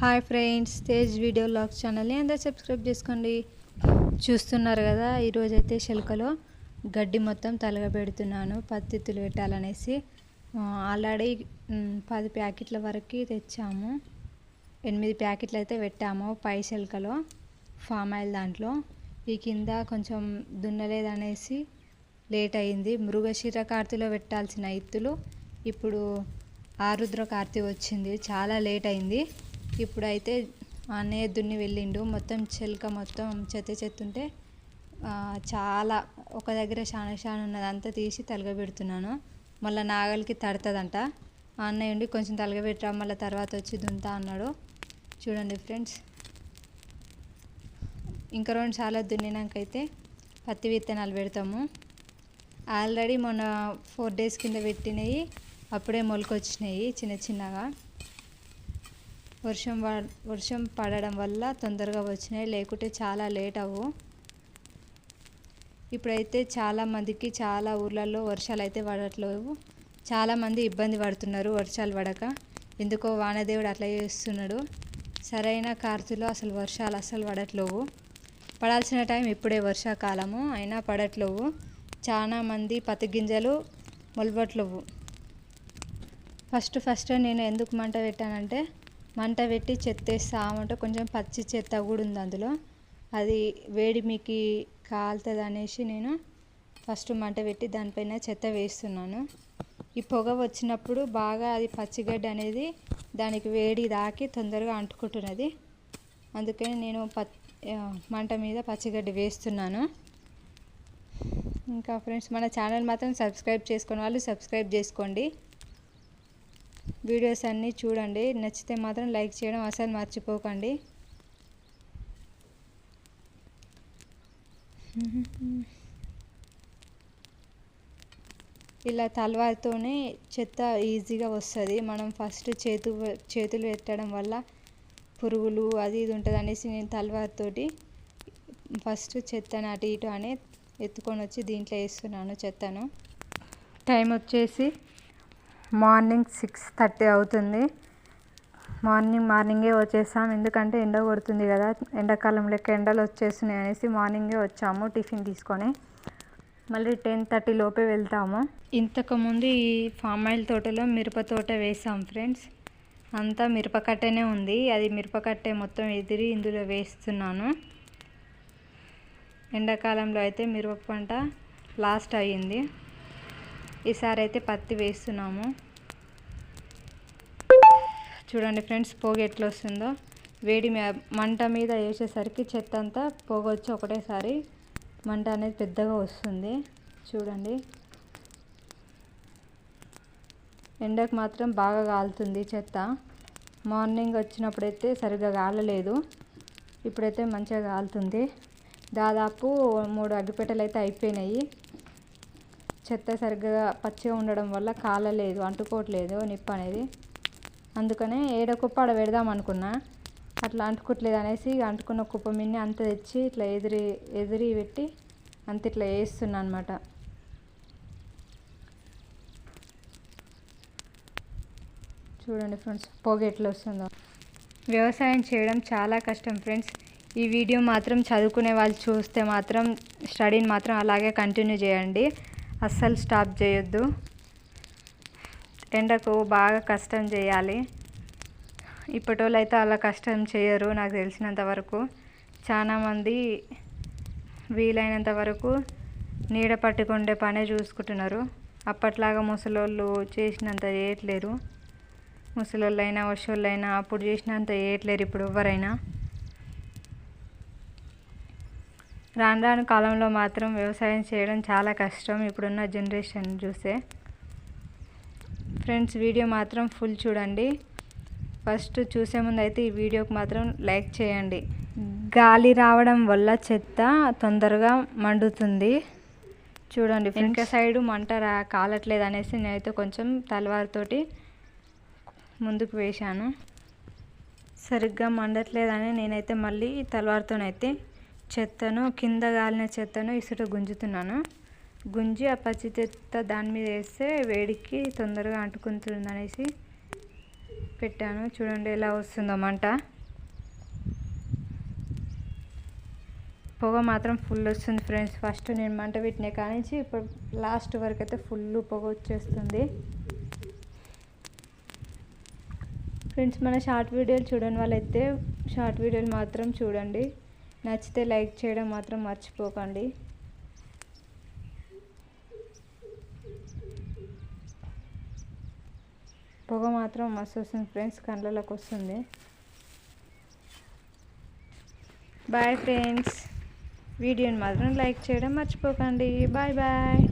Hi friends Tej video log ఛానల్ని అందరూ subscribe చేసుకోండి. చూస్తున్నారు కదా ఈరోజైతే శిల్కలో గడ్డి మొత్తం తలగబెడుతున్నాను పత్తిత్తులు పెట్టాలనేసి ఆల్రెడీ పది ప్యాకెట్ల వరకు తెచ్చాము. ఎనిమిది ప్యాకెట్లు అయితే పెట్టాము పై శిల్కలో ఫామ్ ఆయిల్ దాంట్లో. ఈ కింద కొంచెం దున్నలేదనేసి లేట్ అయింది. మృగశిర కార్తీలో పెట్టాల్సిన ఇత్తులు ఇప్పుడు ఆరుద్ర కార్తీ వచ్చింది చాలా లేట్ అయింది. ఇప్పుడైతే అన్నయ్య దున్ని వెళ్ళిండు. మొత్తం చెలక మొత్తం చెత్త చెత్త ఉంటే చాలా ఒక దగ్గర చాలా చాలా ఉన్నది. అంతా తీసి తలగబెడుతున్నాను. మళ్ళీ నాగలికి తడుతుందంట. అన్నయ్య ఉండి కొంచెం తలగబెట్టరా మళ్ళీ తర్వాత వచ్చి దుంతా అన్నాడు. చూడండి ఫ్రెండ్స్. ఇంకా రెండు సార్లు దున్నినాకైతే పత్తి విత్తనాలు పెడతాము. ఆల్రెడీ మొన్న ఫోర్ డేస్ కింద పెట్టినవి అప్పుడే మొలకొచ్చినాయి చిన్న చిన్నగా. వర్షం పడ- వర్షం పడడం వల్ల తొందరగా వచ్చినాయి. లేకుంటే చాలా లేట్ అవ్వు. ఇప్పుడైతే చాలా మందికి చాలా ఊర్లలో వర్షాలు అయితే పడట్లేవు. చాలామంది ఇబ్బంది పడుతున్నారు వర్షాలు పడక. ఎందుకో వానదేవుడు అట్లా చేస్తున్నాడు. సరైన కార్తీలో అసలు వర్షాలు అసలు పడట్లేవు. పడాల్సిన టైం ఇప్పుడే వర్షాకాలము అయినా పడట్లేవు. చాలామంది పత్తి గింజలు మొలబట్లేవు ఫస్ట్ ఫస్ట్ నేను ఎందుకు మంట పెట్టానంటే మంట పెట్టి చెత్త వేస్తామంటే కొంచెం పచ్చి చెత్త కూడా ఉంది అందులో. అది వేడి మీకు కాలుతుంది అనేసి నేను ఫస్ట్ మంట పెట్టి దానిపైన చెత్త వేస్తున్నాను. ఈ పొగ వచ్చినప్పుడు బాగా అది పచ్చిగడ్డ అనేది దానికి వేడి దాకి తొందరగా అంటుకుంటున్నది. అందుకని నేను మంట మీద పచ్చిగడ్డి వేస్తున్నాను. ఇంకా ఫ్రెండ్స్ మన ఛానల్ మాత్రం సబ్స్క్రైబ్ చేసుకునే వాళ్ళు సబ్స్క్రైబ్ చేసుకోండి. వీడియోస్ అన్నీ చూడండి. నచ్చితే మాత్రం లైక్ చేయడం అసలు మర్చిపోకండి. ఇలా తలవారితోనే చెత్త ఈజీగా వస్తుంది. మనం ఫస్ట్ చేతు చేతులు పెట్టడం వల్ల పురుగులు అది ఇది ఉంటుంది అనేసి నేను తలవారితోటి ఫస్ట్ చెత్తను అటు ఇటు అనే ఎత్తుకొని వచ్చి దీంట్లో వేస్తున్నాను చెత్తను. టైం వచ్చేసి మార్నింగ్ సిక్స్ థర్టీ అవుతుంది. మార్నింగ్ మార్నింగే వచ్చేసాం. ఎందుకంటే ఎండ కొడుతుంది కదా. ఎండాకాలం లెక్క ఎండలు వచ్చేస్తున్నాయి అనేసి మార్నింగే వచ్చాము టిఫిన్ తీసుకొని. మళ్ళీ టెన్ థర్టీ లోపే వెళ్తాము. ఇంతకుముందు ఈ ఫామ్ ఆయిల్ తోటలో మిరప తోట వేసాం ఫ్రెండ్స్. అంతా మిరపకట్టనే ఉంది. అది మిరపకట్టే మొత్తం ఎదిరి ఇందులో వేస్తున్నాను. ఎండాకాలంలో అయితే మిరప పంట లాస్ట్ అయ్యింది. ఈసారి అయితే పత్తి వేస్తున్నాము. చూడండి ఫ్రెండ్స్ పొగ ఎట్లా వస్తుందో వేడి మంట మీద వేసేసరికి చెత్త అంతా పొగ వచ్చి ఒకటేసారి మంట అనేది పెద్దగా వస్తుంది. చూడండి. ఎండకు మాత్రం బాగా కాలుతుంది చెత్త. మార్నింగ్ వచ్చినప్పుడైతే సరిగ్గా కాలలేదు. ఇప్పుడైతే మంచిగా కాలుతుంది. దాదాపు మూడు అగ్గిపెట్టెలు అయితే అయిపోయినాయి. చెత్త సరిగ్గా పచ్చిగా ఉండడం వల్ల కాలలేదు అంటుకోవట్లేదు నిప్పు అనేది. అందుకనే ఏడ కుప్ప ఆడ పెడదాం అనుకున్నా. అట్లా అంటుకోవట్లేదు అనేసి అంటుకున్న కుప్ప మిన్ని అంత తెచ్చి ఇట్లా ఎదిరి ఎదిరి పెట్టి అంత ఇట్లా వేస్తున్నా అనమాట చూడండి ఫ్రెండ్స్ పొగ ఎట్లా వస్తుందో. వ్యవసాయం చేయడం చాలా కష్టం ఫ్రెండ్స్. ఈ వీడియో మాత్రం చదువుకునే వాళ్ళు చూస్తే మాత్రం స్టడీని మాత్రం అలాగే కంటిన్యూ చేయండి. అస్సలు స్టాప్ చేయొద్దు. ఎండకు బాగా కష్టం చేయాలి. ఇప్పటోళ్ళు అయితే అలా కష్టం చేయరు నాకు తెలిసినంత వరకు. చాలామంది వీలైనంత వరకు నీడ పట్టుకుండే పనే చూసుకుంటున్నారు. అప్పట్లాగా ముసలోళ్ళు చేసినంత చేయట్లేరు. ముసలోళ్ళైనా వర్షోళ్ళైనా అప్పుడు చేసినంత చేయట్లేరు ఇప్పుడు ఎవరైనా. రాను రాను కాలంలో మాత్రం వ్యవసాయం చేయడం చాలా కష్టం. ఇప్పుడున్న జనరేషన్ చూస్తే. ఫ్రెండ్స్ వీడియో మాత్రం ఫుల్ చూడండి. ఫస్ట్ చూసే ముందు అయితే ఈ వీడియోకి మాత్రం లైక్ చేయండి. గాలి రావడం వల్ల చెత్త తొందరగా మండుతుంది. చూడండి వెనక సైడు మంట రా కాలట్లేదు అనేసి నేనైతే కొంచెం తలవారితోటి ముందుకు వేశాను. సరిగ్గా మండట్లేదని నేనైతే మళ్ళీ తలవారితోనైతే చెత్తను కింద గాలిన చెత్తను ఇసుట గుంజుతున్నాను. గుంజి ఆ పచ్చి చెత్త దాని మీద వేస్తే వేడికి తొందరగా అంటుకుంటుంది అనేసి పెట్టాను. చూడండి ఎలా వస్తుందో మంట. పొగ మాత్రం ఫుల్ వస్తుంది ఫ్రెండ్స్ ఫస్ట్ నేను మంట పెట్టిన కానించి ఇప్పుడు లాస్ట్ వరకు అయితే ఫుల్ పొగ వచ్చేస్తుంది. ఫ్రెండ్స్ మన షార్ట్ వీడియోలు చూడని వాళ్ళైతే షార్ట్ వీడియోలు మాత్రం చూడండి. నచ్చితే లైక్ చేయడం మాత్రం మర్చిపోకండి. పొగ మాత్రం మస్తు వస్తుంది ఫ్రెండ్స్ కళ్ళలోకి వస్తుంది. బాయ్ ఫ్రెండ్స్ వీడియోని మాత్రం లైక్ చేయడం మర్చిపోకండి. Bye bye